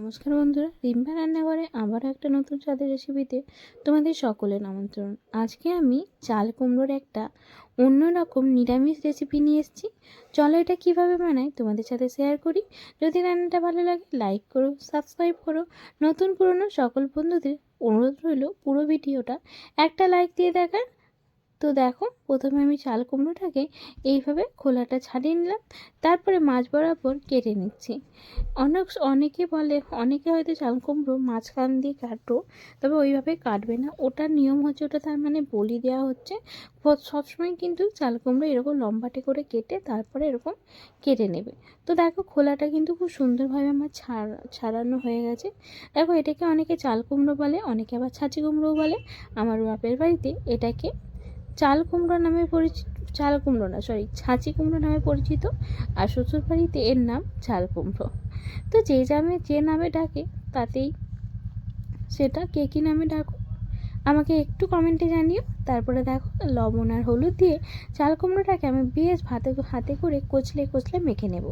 নমস্কার বন্ধুরা, রিম্পা রান্নাঘরে আবার একটা নতুন স্বাদের রেসিপিতে তোমাদের সকলের আমন্ত্রণ। আজকে আমি চাল কুমড়োর একটা অন্যরকম নিরামিষ রেসিপি নিয়ে এসেছি। চলো এটা কীভাবে বানাই তোমাদের সাথে শেয়ার করি। যদি রান্নাটা ভালো লাগে লাইক করো সাবস্ক্রাইব করো। নতুন পুরনো সকল বন্ধুদের অনুরোধ রইল পুরো ভিডিওটা একটা লাইক দিয়ে দেখার। তো দেখো, প্রথমে আমি চাল কুমড়োটাকে এইভাবে খোলাটা ছাড়িয়ে নিলাম, তারপরে মাছ বরাবর কেটে নিচ্ছি। অনেক অনেকে বলে, অনেকে হয়তো চাল কুমড়ো মাঝখান দিয়ে কাটো, তবে ওইভাবে কাটবে না। ওটার নিয়ম হচ্ছে, ওটা তার মানে বলি দেওয়া হচ্ছে। সবসময় কিন্তু চাল কুমড়ো এরকম লম্বাটে করে কেটে তারপরে এরকম কেটে নেবে। তো দেখো, খোলাটা কিন্তু খুব সুন্দরভাবে আমার ছাড় ছাড়ানো হয়ে গেছে। দেখো, এটাকে অনেকে চাল কুমড়ো বলে, অনেকে আবার ছাঁচি কুমড়োও বলে। আমার বাপের বাড়িতে এটাকে চাল কুমড়ো নামে পরিচিত চাল কুমড়ো না সরি ছাঁচি কুমড়ো নামে পরিচিত, আর শ্বশুরবাড়িতে এর নাম চাল কুমড়ো। তো যে নামে যে নামে ডাকে, তাতেই সেটা কে কী নামে ডাকো আমাকে একটু কমেন্টে জানিও। তারপরে দেখো লবণ আর হলুদ দিয়ে চাল কুমড়োটাকে আমি বেশ ভাতে হাতে করে কচলে কচলে মেখে নেব।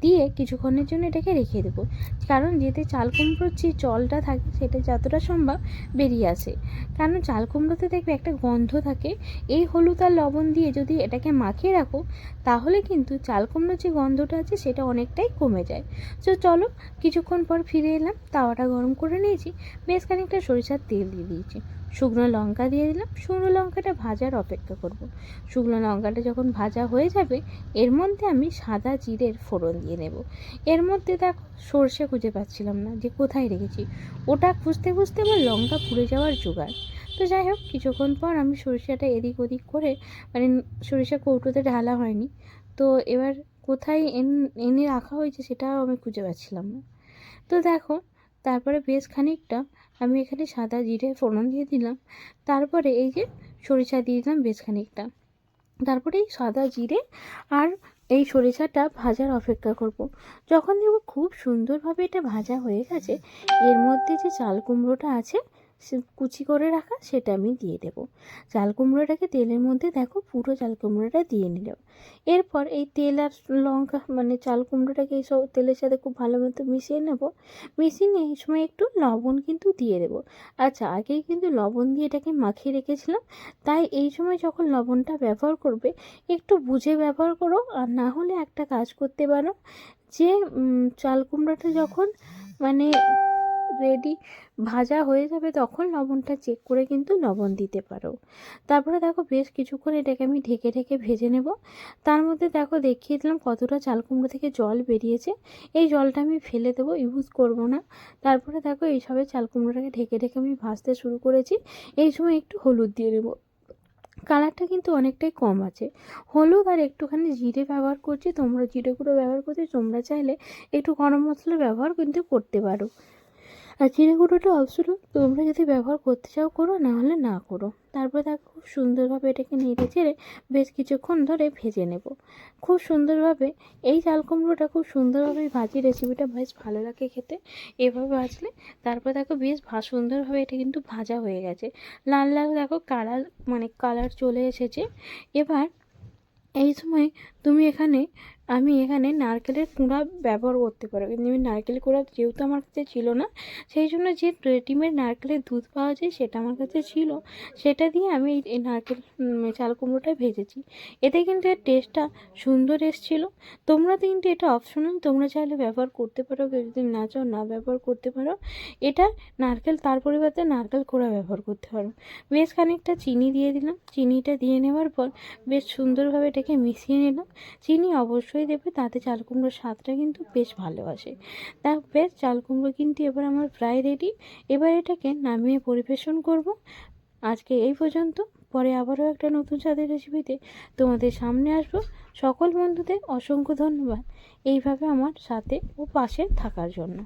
দিয়ে কিছুক্ষণের জন্য এটাকে রেখে দেবো। কারণ যেতে চাল কুমড়োর যে জলটা থাকে সেটা যতটা সম্ভব বেরিয়ে আসে। কারণ চাল কুমড়োতে দেখবে একটা গন্ধ থাকে। এই হলুদ আর লবণ দিয়ে যদি এটাকে মাখিয়ে রাখো, তাহলে কিন্তু চাল কুমড়োর যে গন্ধটা আছে সেটা অনেকটাই কমে যায়। তো চলো কিছুক্ষণ পর ফিরে এলাম, তাওয়াটা গরম করে নিয়েছি, বেশ খানিকটা সরিষার তেল দিয়ে দিয়েছি। শুকনো লঙ্কা দিয়ে দিলাম, শুকনো লঙ্কাটা ভাজার অপেক্ষা করব। শুকনো লঙ্কাটা যখন ভাজা হয়ে যাবে, এর মধ্যে আমি সাদা জিরের ফোড়ন দিয়ে নেব। এর মধ্যে দেখো, সর্ষে খুঁজে পাচ্ছিলাম না যে কোথায় রেখেছি। ওটা খুঁজতে খুঁজতে আমার লঙ্কা পুড়ে যাওয়ার জোগাড়। তো যাই হোক, কিছুক্ষণ পর আমি সরিষাটা এদিক ওদিক করে মানে সরিষা কৌটোতে ঢালা হয়নি। তো এবার কোথায় এনে রাখা হয়েছে সেটাও আমি খুঁজে পাচ্ছিলাম না। তো দেখো তারপরে বেশ খানিকটা আমি এখানে সাদা জিরে ফোড়ন দিয়ে দিলাম তারপরে এই যে সরিষা দিয়ে দিলাম বেশ খানিকটা তারপরে এই সাদা জিরে আর এই সরিষাটা ভাজার অপেক্ষা করব। যখন দেখব খুব সুন্দরভাবে এটা ভাজা হয়ে গেছে, এর মধ্যে যে চাল কুমড়োটা আছে কুচি করে রাখা সেটা আমি দিয়ে দেব। চাল কুমড়োটাকে তেলের মধ্যে দেখো পুরো চাল কুমড়োটা দিয়ে নিলাম এরপর এই তেল আর লঙ্কা মানে চাল কুমড়োটাকে এইসব তেলের সাথে খুব ভালো মতো মিশিয়ে নেব। মিশিয়ে নিয়ে এই সময় একটু লবণ কিন্তু দিয়ে দেবো। আচ্ছা আগেই কিন্তু লবণ দিয়ে এটাকে মাখিয়ে রেখেছিলাম। তাই এই সময় যখন লবণটা ব্যবহার করবে, একটু বুঝে ব্যবহার করো আর না হলে একটা কাজ করতে পারো যে চাল কুমড়োটা যখন মানে রেডি ভাজা হয়ে যাবে তখন লবণটা চেক করে কিন্তু লবণ দিতে পারো। তারপরে দেখো বেশ কিছুক্ষণ এটাকে আমি ঢেকে ঢেকে ভেজে নেব। তার মধ্যে দেখো দেখিয়ে দিলাম কতটা চাল কুমড়ো থেকে জল বেরিয়েছে। এই জলটা আমি ফেলে দেবো ইউজ করব না। তারপরে দেখো এইসবে চাল কুমড়োটাকে ঢেকে ঢেকে আমি ভাজতে শুরু করেছি। এই সময় একটু হলুদ দিয়ে দেবো কালারটা কিন্তু অনেকটাই কম আছে। হলুদ আর একটুখানি জিরে ব্যবহার করছি। তোমরা জিরে গুঁড়ো ব্যবহার করছি তোমরা চাইলে একটু গরম মশলা ব্যবহার কিন্তু করতে পারো। আর জিরে গুঁড়োটা অপশনাল তোমরা যদি ব্যবহার করতে চাও করো না হলে না করো। তারপর দেখো খুব সুন্দরভাবে এটাকে নেড়ে চেড়ে বেশ কিছুক্ষণ ধরে ভেজে নেব। খুব সুন্দরভাবে এই চাল কুমড়োটা খুব সুন্দরভাবে ভাজি রেসিপিটা বেশ ভালো লাগে খেতে। এভাবে ভাজলে তারপর দেখো বেশ ভা, সুন্দরভাবে এটা কিন্তু ভাজা হয়ে গেছে। লাল লাল দেখো কালার মানে কালার চলে এসেছে। এবার এই সময় তুমি এখানে আমি এখানে নারকেলের কুঁড়া ব্যবহার করতে পারো। কিন্তু আমি নারকেল কুঁড়া যেহেতু আমার কাছে ছিল না, সেই জন্য যে রেডিমেড নারকেলের দুধ পাওয়া যায় সেটা আমার কাছে ছিল। সেটা দিয়ে আমি এই- নারকেল চাল কুমড়োটা ভেজেছি। এতে কিন্তু এর টেস্টটা সুন্দর এসেছিল। তোমরা কিন্তু এটা অপশনাল তোমরা চাইলে ব্যবহার করতে পারো। কেউ যদি না চাও না ব্যবহার করতে পারো। এটা নারকেল, তার পরিবর্তে নারকেল কোড়া ব্যবহার করতে পারো। বেশ খানিকটা চিনি দিয়ে দিলাম। চিনিটা দিয়ে নেওয়ার পর বেশ সুন্দরভাবে এটাকে মিশিয়ে নিলাম। চিনি অবশ্যই দেবে, তাতে চাল কুমড়োর স্বাদটা কিন্তু বেশ ভালো আসে। তা বেশ, চাল কুমড়ো কিন্তু এবার আমার প্রায় রেডি এবার এটাকে নামিয়ে পরিবেশন করব। আজকে এই পর্যন্ত। পরে আবারও একটা নতুন স্বাদের রেসিপিতে তোমাদের সামনে আসব। সকল বন্ধুদের অসংখ্য ধন্যবাদ এইভাবে আমার সাথে ও পাশে থাকার জন্য.